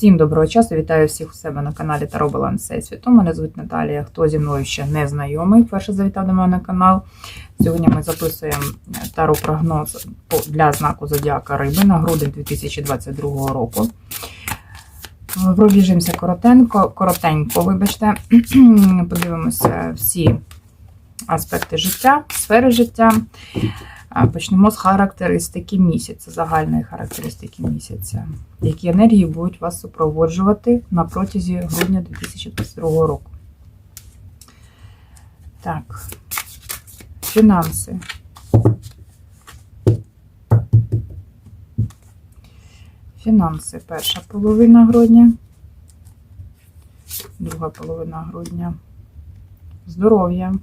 Всім доброго часу, вітаю всіх у себе на каналі Таро Баланс Всесвіту. Мене звуть Наталія. Хто зі мною ще не знайомий, перше завітав до мене на канал. Сьогодні ми записуємо таро прогноз для знаку Зодіака Риби на грудень 2022 року. Пробіжимося коротенько, коротенько, вибачте. Подивимося всі аспекти життя, сфери життя. Почнемо з характеристики місяця, загальної характеристики місяця. Які енергії будуть вас супроводжувати на протязі грудня 2022 року? Так, фінанси. Фінанси перша половина грудня, друга половина грудня. Здоров'я.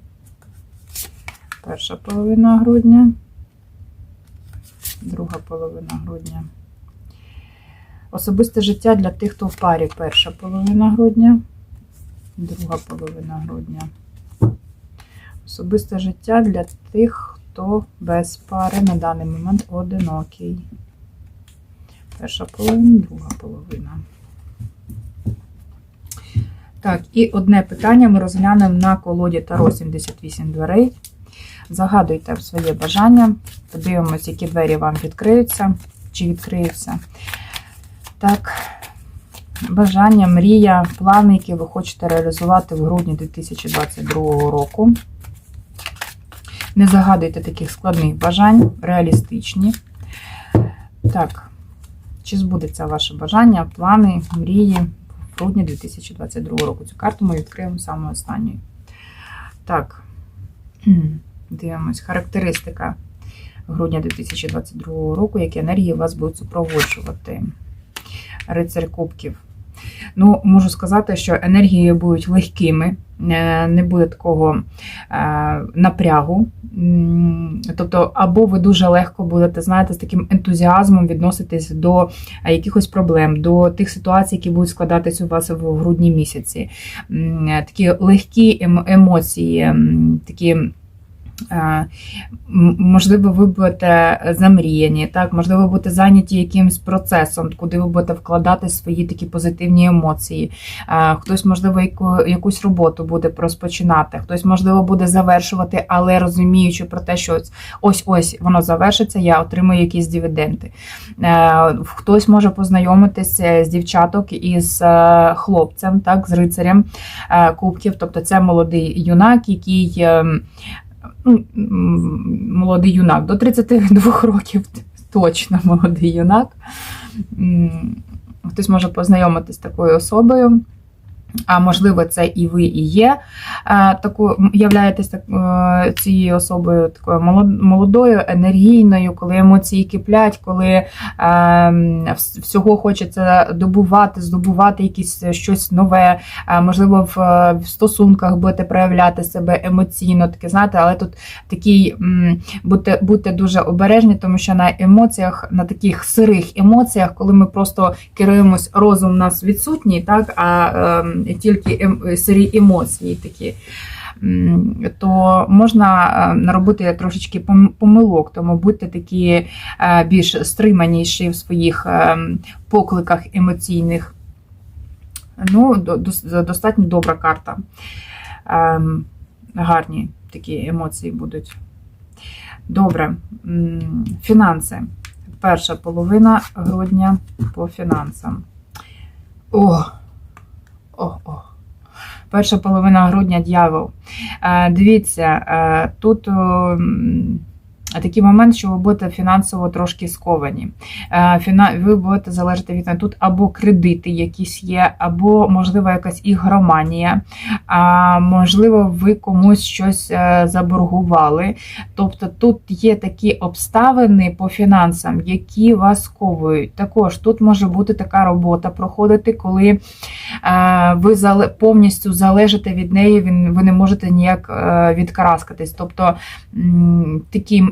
Перша половина грудня друга половина грудня. Особисте життя для тих, хто в парі. Перша половина грудня, друга половина грудня. Особисте життя для тих, хто без пари на даний момент одинокий. Перша половина, друга половина. Так, і одне питання ми розглянемо на колоді Таро 78 дверей. Загадуйте своє бажання, подивимось, які двері вам відкриються, чи відкриються. Так, бажання, мрія, плани, які ви хочете реалізувати в грудні 2022 року. Не загадуйте таких складних бажань, реалістичні. Так, чи збудеться ваше бажання, плани, мрії в грудні 2022 року? Цю карту ми відкриємо саме останньою. Так. Дивимось, характеристика грудня 2022 року, які енергії вас будуть супроводжувати. Рицар Кубків. Ну, можу сказати, що енергії будуть легкими, е, не буде такого е, напрягу. Тобто, або ви дуже легко будете, знаєте, з таким ентузіазмом відноситись до е, якихось проблем, до тих ситуацій, які будуть складатись у вас в грудні місяці. Такі легкі ем- емоції, такі. Е, Можливо, ви будете замріяні, так, можливо, ви будете зайняті якимось процесом, куди ви будете вкладати свої такі позитивні емоції. Е, Хтось, можливо, яку, якусь роботу буде розпочинати, хтось, можливо, буде завершувати, але розуміючи про те, що ось ось воно завершиться, я отримую якісь дивіденди. Е, Хтось може познайомитися з дівчаток із хлопцем, так, з рицарем кубків, тобто це молодий юнак, який. Ну, молодий юнак до 32 років, точно молодий юнак. Хтось може познайомитись з такою особою. А можливо, це і ви і є е, таку, так, е, цією особою такою молодою, енергійною, коли емоції киплять, коли е, всього хочеться добувати, здобувати якісь е, щось нове, можливо, в, в стосунках будете проявляти себе емоційно, таке знаєте, але тут такий будьте, будьте дуже обережні, тому що на емоціях, на таких сирих емоціях, коли ми просто керуємось, розум у нас відсутній, так, а ем, тільки ем, сирі емоції такі. То можна е, наробити трошечки помилок, тому будьте такі е, більш стриманіші в своїх покликах емоційних. Ну, достатньо добра карта. Ем, Гарні такі емоції будуть. Добре. Фінанси. Перша половина грудня по фінансам. О! О, о. Перша половина грудня дьявол. Е, Дивіться, е, тут такий момент, що ви будете фінансово трошки сковані. Е, Ви будете залежати від тут або кредити якісь є, або, можливо, якась ігроманія, а можливо, ви комусь щось е, заборгували. Тобто тут є такі обставини по фінансам, які вас сковують. Також тут може бути така робота проходити, коли е, ви повністю залежите від неї, ви не можете ніяк відкараскатись. Тобто такі.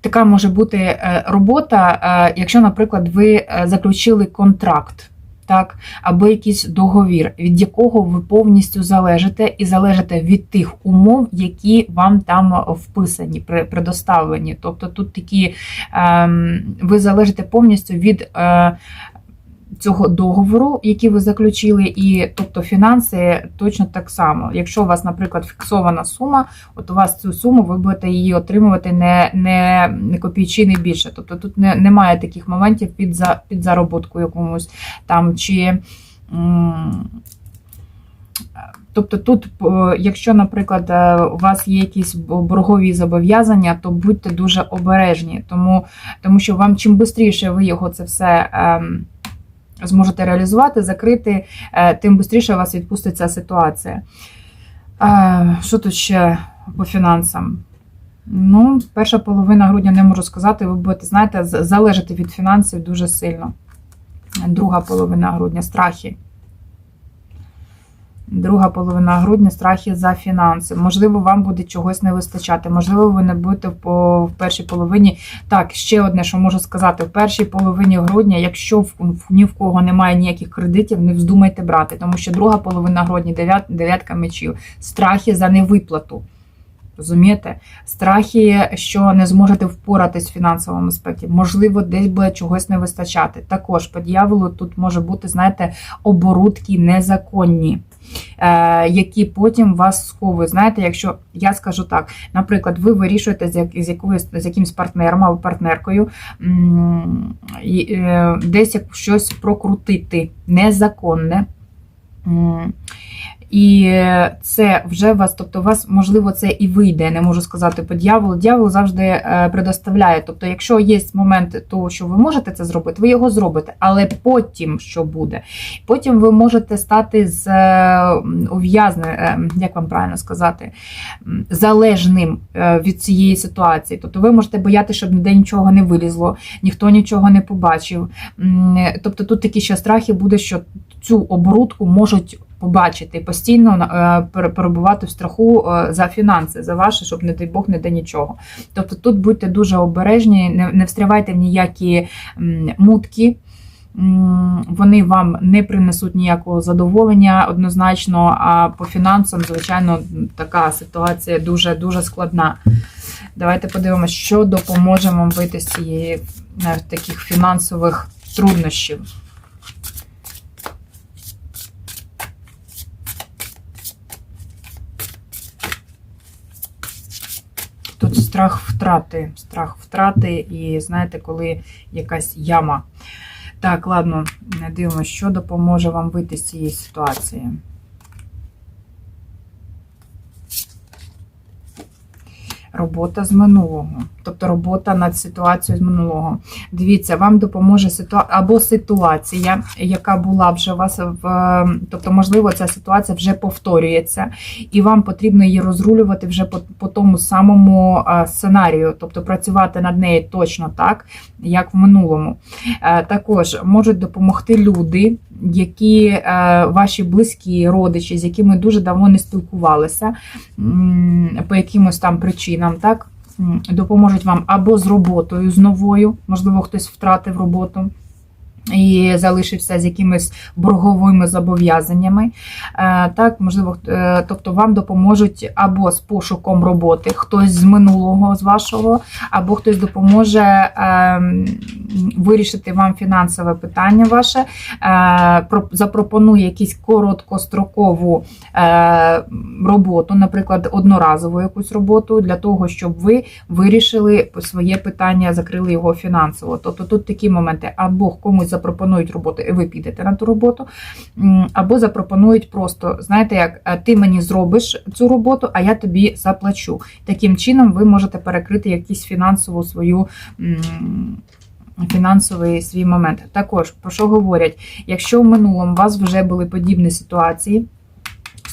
Така може бути е, робота, е, якщо, наприклад, ви е, заключили контракт. так, або якийсь договір, від якого ви повністю залежите, і залежите від тих умов, які вам там вписані, предоставлені. Тобто тут такі ем, ви залежите повністю від. Цього договору, який ви заключили, і тобто фінанси точно так само. Якщо у вас, наприклад, фіксована сума, от у вас цю суму ви будете її отримувати не, не, не копійчини більше. Тобто тут не, немає таких моментів під, за, під заробітку якомусь там чи. Тобто тут, е, якщо, наприклад, е, у вас є якісь боргові зобов'язання, то будьте дуже обережні, тому, тому що вам чим швидше ви його це все ем, зможете реалізувати, закрити, е, тим швидше у вас відпустить ця ситуація. Е, Що тут ще по фінансам? Ну, перша половина грудня не можу сказати, ви будете, знаєте, залежати від фінансів дуже сильно. Друга половина грудня страхи. Друга половина грудня страхи за фінанси. Можливо, вам буде чогось не вистачати. Можливо, ви не будете в, першій половині. Так, ще одне, що можу сказати: в першій половині грудня, якщо ні в кого немає ніяких кредитів, не вздумайте брати, тому що друга половина грудня, дев'ят, дев'ятка мечів, страхи за невиплату. Розумієте? Страхи, що не зможете впоратись в фінансовому аспекті. Можливо, десь буде чогось не вистачати. Також по дьяволу тут може бути, знаєте, оборудки незаконні, які потім вас сховують. Знаєте, якщо я скажу так, наприклад, ви вирішуєте з, якимось з, якимсь партнером або партнеркою е, десь щось прокрутити незаконне. І це вже вас, тобто у вас, можливо, це і вийде, не можу сказати по дьяволу. Дьявол завжди е, предоставляє. Тобто, якщо є момент того, що ви можете це зробити, ви його зробите. Але потім що буде? Потім ви можете стати з е, ув'язне, е, як вам правильно сказати, залежним від цієї ситуації. Тобто ви можете боятися, щоб ніде нічого не вилізло, ніхто нічого не побачив. Тобто тут такі ще страхи буде, що цю оборудку можуть побачити, постійно е, пере- перебувати в страху е, за фінанси, за ваше, щоб, не дай Бог, не де нічого. Тобто тут будьте дуже обережні, не, встрявайте в ніякі мутки. Вони вам не принесуть ніякого задоволення однозначно, а по фінансам, звичайно, така ситуація дуже дуже складна. Давайте подивимося, що допоможе вам вийти з цієї е, таких фінансових труднощів. Тут страх втрати, страх втрати, і знаєте, коли якась яма. Так, ладно, дивимося, що допоможе вам вийти з цієї ситуації. Робота з минулого, тобто робота над ситуацією з минулого. Дивіться, вам допоможе ситуа... або ситуація, яка була вже у вас в. Тобто, можливо, ця ситуація вже повторюється, і вам потрібно її розрулювати вже по, по тому самому е, сценарію, тобто працювати над нею точно так, як в минулому. Е, Також можуть допомогти люди, які е, ваші близькі родичі, з якими дуже давно не спілкувалися по якимось там причинам, так? Допоможуть вам або з роботою з новою, можливо, хтось втратив роботу. І залишився з якимись борговими зобов'язаннями. Е, Так, можливо, е, тобто вам допоможуть або з пошуком роботи, хтось з минулого з вашого, або хтось допоможе е, вирішити вам фінансове питання ваше, е, запропонує якусь короткострокову роботу, наприклад, одноразову якусь роботу, для того, щоб ви вирішили своє питання, закрили його фінансово. Тобто тут такі моменти, або комусь запропонують роботу, і ви підете на ту роботу, або запропонують просто, знаєте, як ти мені зробиш цю роботу, а я тобі заплачу. Таким чином, ви можете перекрити якісь фінансову свою. Фінансовий свій момент. Також про що говорять? Якщо в минулому у вас вже були подібні ситуації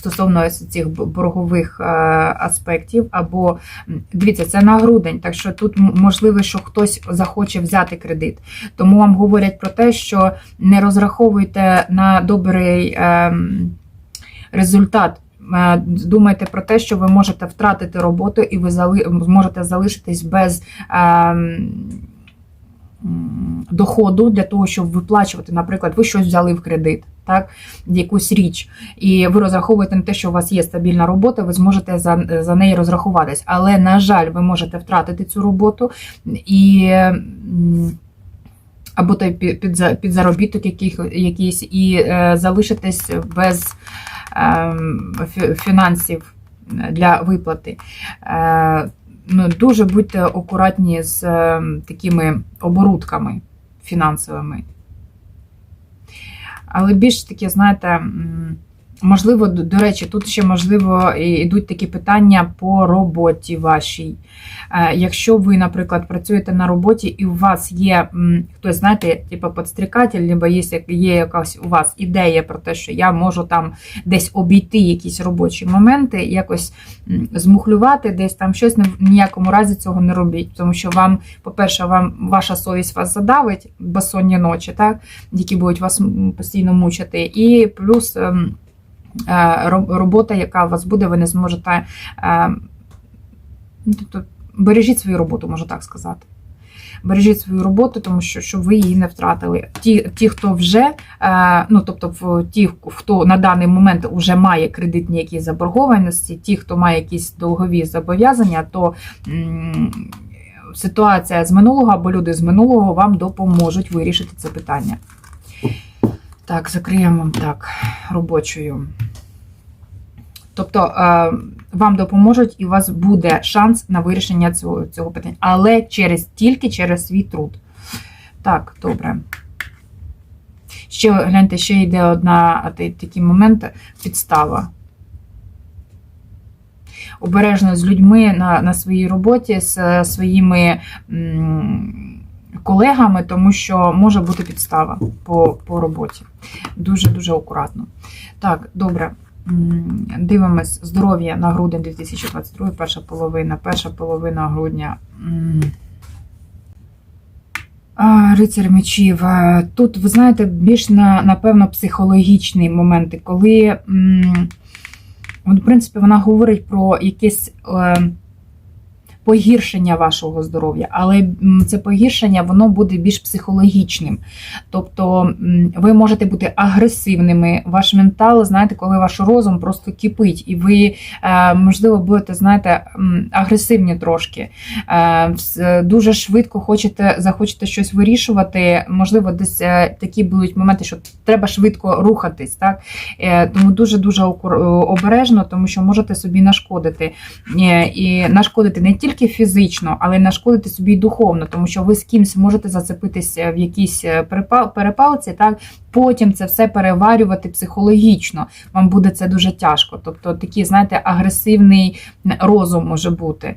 стосовно ось цих боргових е, аспектів, або дивіться, це на грудень, так що тут можливо, що хтось захоче взяти кредит. Тому вам говорять про те, що не розраховуйте на добрий ем, результат. Е, Думайте про те, що ви можете втратити роботу і ви зможете залишитись без ем, доходу для того, щоб виплачувати, наприклад, ви щось взяли в кредит, так, якусь річ, і ви розраховуєте на те, що у вас є стабільна робота, ви зможете за, за неї розрахуватись. Але, на жаль, ви можете втратити цю роботу і. Або той під, під, заробіток яких, якийсь, і е, залишитись без е, фінансів для виплати. Е, ну, дуже будьте акуратні з е, такими оборудками фінансовими. Але більш таке, знаєте, можливо, до, речі, тут ще можливо йдуть такі питання по роботі вашій. Е, Якщо ви, наприклад, працюєте на роботі і у вас є хтось, знаєте, типу підстрікатель, або є, є якась у вас ідея про те, що я можу там десь обійти якісь робочі моменти, якось змухлювати, десь там щось, в ніякому разі цього не робіть. Тому що вам, по-перше, вам ваша совість вас задавить безсонні ночі, так, які будуть вас постійно мучити. І плюс ем, робота, яка у вас буде, ви не зможете. е, ну, Тобто, бережіть свою роботу, можу так сказати. Бережіть свою роботу, тому що щоб ви її не втратили. Ті, ті хто вже, е, ну тобто, ті, хто на даний момент вже має кредитні якісь заборгованості, ті, хто має якісь долгові зобов'язання, то ситуація з минулого або люди з минулого вам допоможуть вирішити це питання. Так, закриємо так робочою. Тобто е, вам допоможуть, і у вас буде шанс на вирішення цього, цього питання, але через тільки через свій труд. Так, добре. Ще гляньте, ще йде одна такий момент підстава. Обережно з людьми на, на своїй роботі, з е, своїми м, колегами, тому що може бути підстава по, по роботі. Дуже-дуже акуратно. Так, добре. Дивимось здоров'я на грудень 2022, перша половина, перша половина грудня. Рицар мечів. Е, Тут, ви знаєте, більш на, напевно, психологічні моменти, коли, в принципі, вона говорить про якесь е, погіршення вашого здоров'я, але це погіршення воно буде більш психологічним. Тобто ви можете бути агресивними, ваш ментал, знаєте, коли ваш розум просто кипить, і ви, е, можливо, будете, знаєте, агресивні трошки. Е, Дуже швидко хочете, захочете щось вирішувати. Можливо, десь е, такі будуть моменти, що треба швидко рухатись. Так? Тому дуже-дуже обережно, тому що можете собі нашкодити. І нашкодити не тільки фізично, але й нашкодити собі й духовно, тому що ви з кимсь можете зацепитися в якійсь е, перепалці, так? потім це все переварювати психологічно. Вам буде це дуже тяжко. Тобто такий, знаєте, агресивний розум може бути.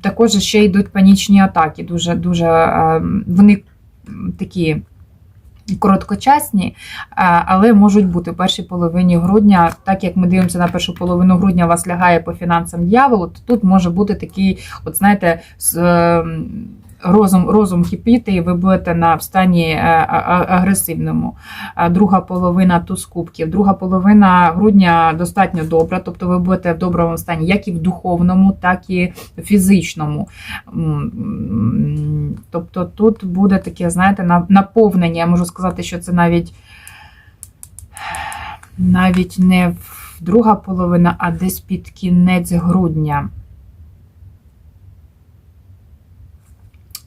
Також ще йдуть панічні атаки. Дуже, дуже е, вони такі. Короткочасні, е, але можуть бути в першій половині грудня, так як ми дивимося на першу половину грудня, вас лягає по фінансам дьяволу, то тут може бути такий, от знаєте, з, е, розум, розум кипіти, і ви будете на в стані е, агресивному. Друга половина туз кубків. Друга половина грудня достатньо добра, тобто ви будете в доброму стані, як і в духовному, так і в фізичному. Тобто тут буде таке, знаєте, наповнення. Я можу сказати, що це навіть навіть не в друга половина, а десь під кінець грудня.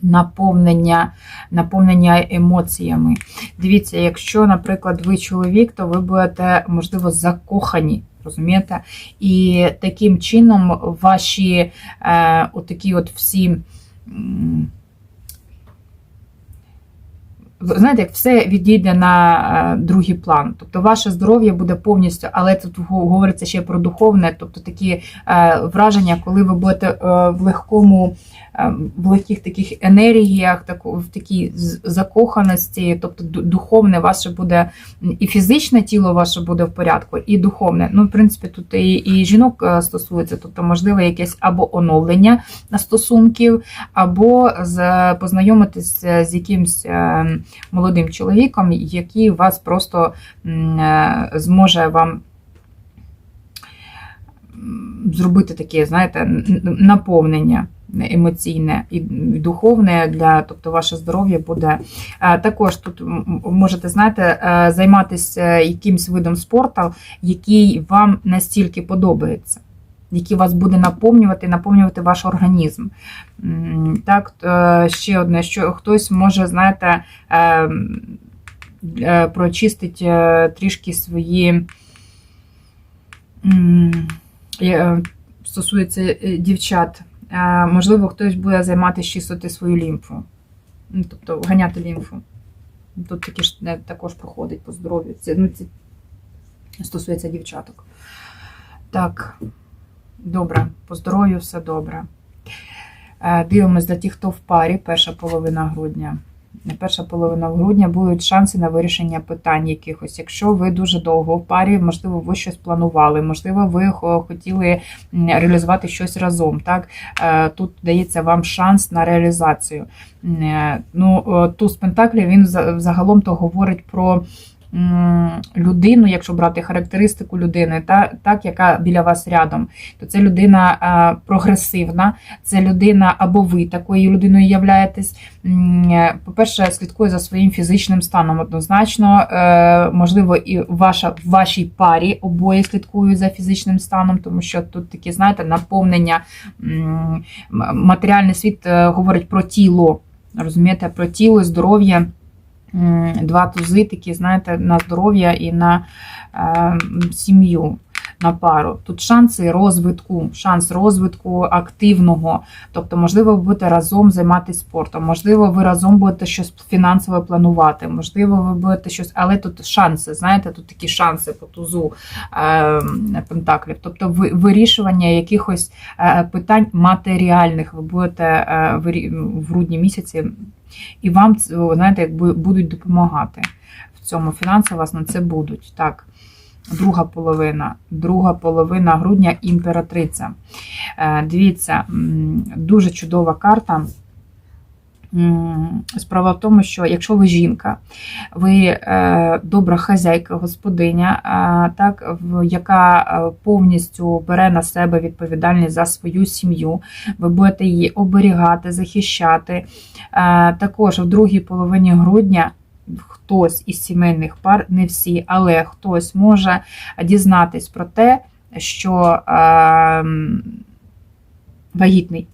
Наповнення, наповнення емоціями. Дивіться, якщо, наприклад, ви чоловік, то ви будете, можливо, закохані. Розумієте? І таким чином ваші е, отакі от всі. Знаєте, як все відійде на е, другий план. Тобто ваше здоров'я буде повністю, але тут говориться ще про духовне, тобто такі е, враження, коли ви будете е, в легкому, в легких таких енергіях, в такій закоханості, тобто духовне ваше буде і фізичне тіло ваше буде в порядку, і духовне. Ну, в принципі, тут і, і жінок стосується, тобто, можливо, якесь або оновлення стосунків, або з, познайомитись з якимсь е, молодим чоловіком, який вас просто е, зможе вам зробити таке, знаєте, наповнення. емоційне і духовне для, тобто ваше здоров'я буде. Е, Також тут можете, знаєте, е, займатися якимсь видом спорту, який вам настільки подобається. Який вас буде наповнювати, наповнювати ваш організм. Так, е, ще одне, що хтось може, знаєте, е, е, прочистить трішки свої. Стосується дівчат. Можливо, хтось буде займатися чистити свою лімфу, Ну, тобто ганяти лімфу. Тут такі ж також проходить по здоров'ю. Це, ну, це стосується дівчаток. Так, добре, по здоров'ю все добре. Е, Дивимось для тих, хто в парі, перша половина грудня. Перша половина грудня будуть шанси на вирішення питань якихось. Якщо ви дуже довго в парі, можливо, ви щось планували, можливо, ви хотіли реалізувати щось разом. Так Е, тут дається вам шанс на реалізацію. Е, Ну, туз Пентаклі він за- загалом то говорить про. Людину, якщо брати характеристику людини, та так яка біля вас рядом, то це людина прогресивна, це людина або ви такою людиною являєтесь. По-перше, слідкує за своїм фізичним станом однозначно. Е, Можливо, і ваша в вашій парі обоє слідкують за фізичним станом, тому що тут такі, знаєте, наповнення матеріальний світ е, говорить про тіло. Розумієте, про тіло, здоров'я. Два тузи такі, знаєте, на здоров'я і на е, сім'ю, на пару. Тут шанси розвитку, шанс розвитку активного. Тобто, можливо, ви будете разом займатися спортом, можливо, ви разом будете щось фінансове планувати, можливо, ви будете щось, але тут шанси, знаєте, тут такі шанси по тузу е, пентаклів. Тобто ви- вирішування якихось е, питань матеріальних ви будете е, в грудні місяці, і вам знаєте, якби будуть допомагати в цьому. Фінанси вас на це будуть. Так. Друга половина, друга половина грудня імператриця. Е, Дивіться, дуже чудова карта. Справа в тому, що якщо ви жінка, ви е, добра хазяйка, господиня, так, яка е, повністю бере на себе відповідальність за свою сім'ю, ви будете її оберігати, захищати. Е, Також в другій половині грудня хтось із сімейних пар, не всі, але хтось може дізнатись про те, що е, вагітний.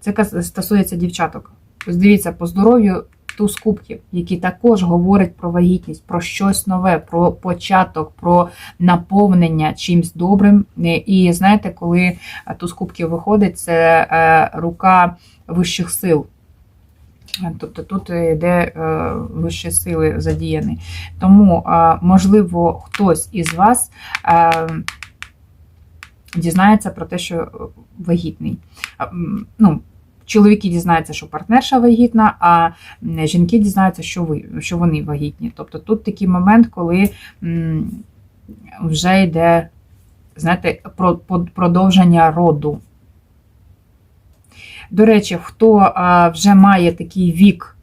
Це стосується дівчаток. Ось дивіться, по здоров'ю туз кубків, який також говорить про вагітність, про щось нове, про початок, про наповнення чимсь добрим. Е, І знаєте, коли е, туз кубків виходить, це е, рука вищих сил. Тобто тут йде вищі сили задіяні. Тому, можливо, хтось із вас дізнається про те, що вагітний. Ну, чоловіки дізнаються, що партнерша вагітна, а жінки дізнаються, що ви, що вони вагітні. Тобто тут такий момент, коли вже йде, знаєте, про, продовження роду. До речі, хто вже має такий вік,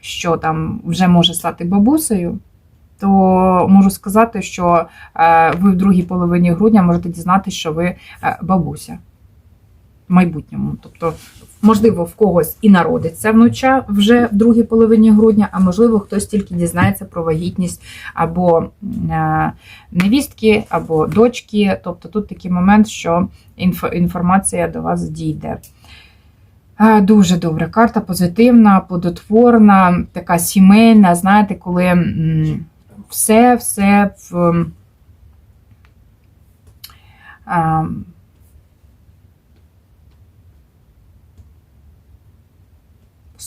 що там вже може стати бабусею, то можу сказати, що е, ви в другій половині грудня можете дізнатися, що ви е, бабуся майбутньому. Тобто, можливо, в когось і народиться внуча вже в другій половині грудня, а можливо, хтось тільки дізнається про вагітність або е, невістки, або дочки. Тобто тут такий момент, що інформація до вас дійде. Е, Дуже добра карта, позитивна, плодотворна, така сімейна. Знаєте, коли все, все в.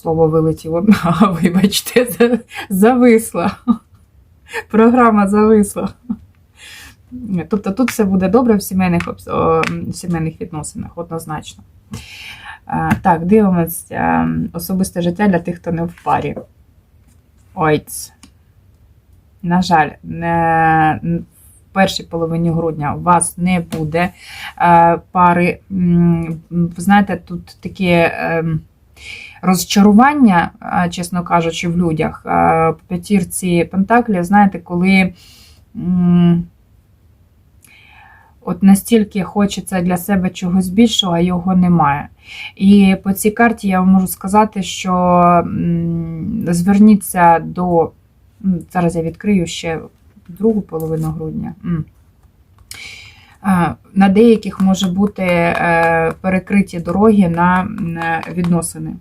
Слово вилетіло, вибачте, за- зависла. Програма зависла. Тобто тут все буде добре в сімейних, в сімейних відносинах, однозначно. Так, дивимось е, особисте життя для тих, хто не в парі. Ойц. На жаль, не, в першій половині грудня у вас не буде е, пари. Знаєте, тут таке е, розчарування, е, чесно кажучи, в людях. Е, По п'ятірці Пентаклів, знаєте, коли. От настільки хочеться для себе чогось більшого, а його немає. І по цій карті я вам можу сказати, що зверніться до. Зараз я відкрию ще другу половину грудня. На деяких може бути е, перекриті дороги на на відносини.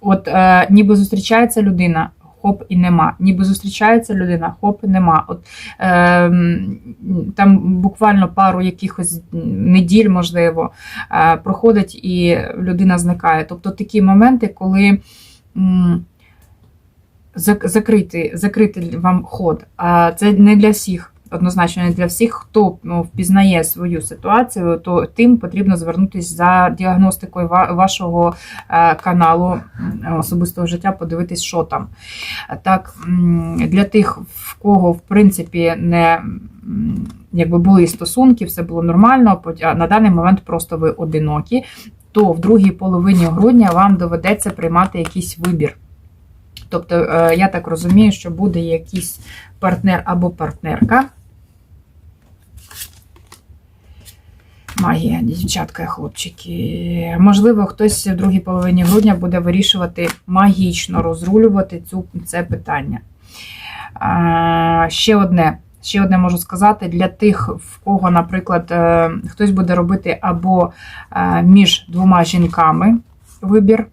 От е, ніби зустрічається людина, хоп і нема. Ніби зустрічається людина, хоп і нема. От е, там буквально пару якихось неділь, можливо, е, проходить і людина зникає. Тобто такі моменти, коли. Закрити, закрити вам ход. А це не для всіх, однозначно не для всіх, хто ну, впізнає свою ситуацію, то тим потрібно звернутися за діагностикою вашого е, каналу особистого життя, подивитись, що там. Так, для тих, в кого в принципі не якби були стосунки, все було нормально, на даний момент просто ви одинокі, то в другій половині грудня вам доведеться приймати якийсь вибір. Тобто, е, я так розумію, що буде якийсь партнер або партнерка. Магія, дівчатка хлопчики. Можливо, хтось в другій половині грудня буде вирішувати магічно розрулювати цю, це питання. А, ще одне. Ще одне можу сказати для тих, в кого, наприклад, е, хтось буде робити або е, між двома жінками вибір.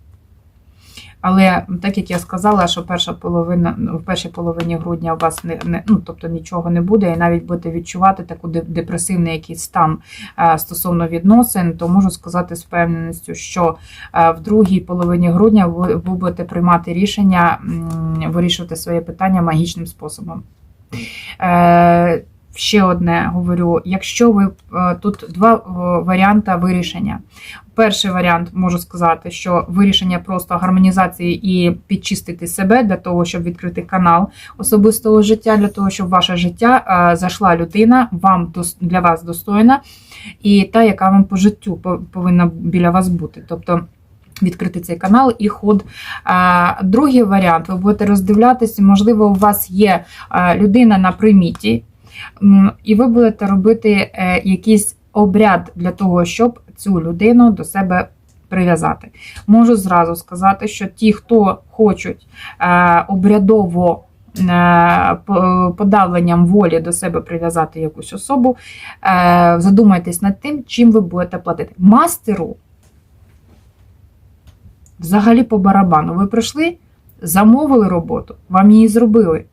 Але так як я сказала, що перша половина ну, в першій половині грудня у вас не, не ну, тобто нічого не буде, і навіть будете відчувати таку депресивний якийсь стан е, стосовно відносин, то можу сказати з впевненістю, що е, в другій половині грудня ви, ви будете приймати рішення вирішувати своє питання магічним способом. Ще одне говорю: якщо ви е, тут два е, варіанти вирішення. Перший варіант можу сказати, що вирішення просто гармонізації і підчистити себе для того, щоб відкрити канал особистого життя, для того, щоб ваше життя е, зайшла людина, вам для вас достойна, і та, яка вам по життю повинна біля вас бути. Тобто відкрити цей канал і ход. Другий варіант, ви будете роздивлятися, можливо, у вас є людина на приміті, і ви будете робити е, якийсь обряд для того, щоб цю людину до себе прив'язати. Можу зразу сказати, що ті, хто хочуть е, обрядово е, подавленням волі до себе прив'язати якусь особу, задумайтесь над тим, чим ви будете платити. Мастеру взагалі по барабану. Ви прийшли, замовили роботу, вам її зробили.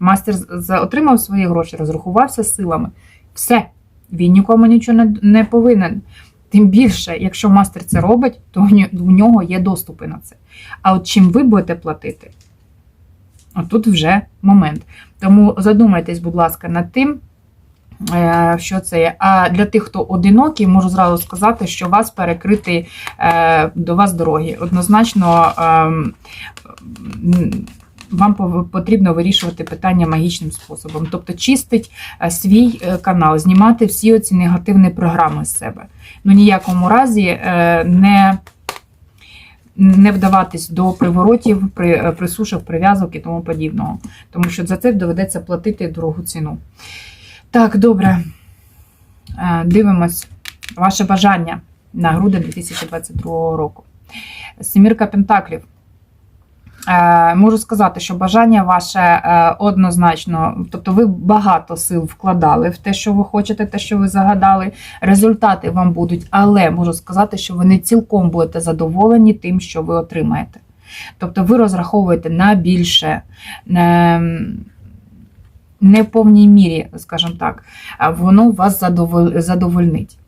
Мастер отримав свої гроші, розрахувався силами. Все, він нікому нічого не, не повинен. Тим більше, якщо мастер це робить, то у нього є доступи на це. А от чим ви будете платити? Отут вже момент. Тому задумайтесь, будь ласка, над тим, е, що це є. А для тих, хто одинокий, можу зразу сказати, що вас перекрити е, до вас дороги. Однозначно. Вам потрібно вирішувати питання магічним способом, тобто чистить е, свій е, канал, знімати всі оці негативні програми з себе. Ну ніякому разі е, не, не вдаватись до приворотів, присушок, прив'язок і тому подібного, тому що за це доведеться платити дорогу ціну. Так, добре. Дивимось ваше бажання на грудень 2022 року. Семірка Пентаклів. Е, Можу сказати, що бажання ваше е, однозначно, тобто ви багато сил вкладали в те, що ви хочете, те, що ви загадали. Результати вам будуть, але можу сказати, що ви не цілком будете задоволені тим, що ви отримаєте. Тобто ви розраховуєте на більше, не, в повній мірі, скажімо так, воно вас задоволь- задовольнить.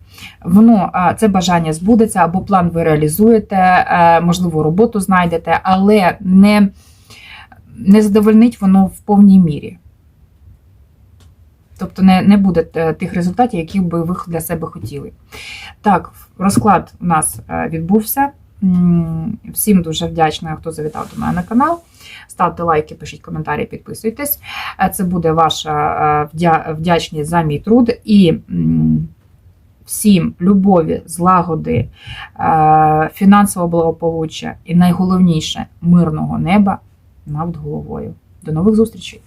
Воно це бажання збудеться, або план ви реалізуєте, е, можливо, роботу знайдете, але не, не задовольнить воно в повній мірі. Тобто не, не буде е, тих результатів, яких би ви для себе хотіли. Так, розклад у нас е, відбувся. Всім дуже вдячна, хто завітав до мене на канал. Ставте лайки, пишіть коментарі, підписуйтесь. Це буде ваша вдячність за мій труд. І всім любові, злагоди, е, фінансового благополуччя і найголовніше мирного неба над головою. До нових зустрічей!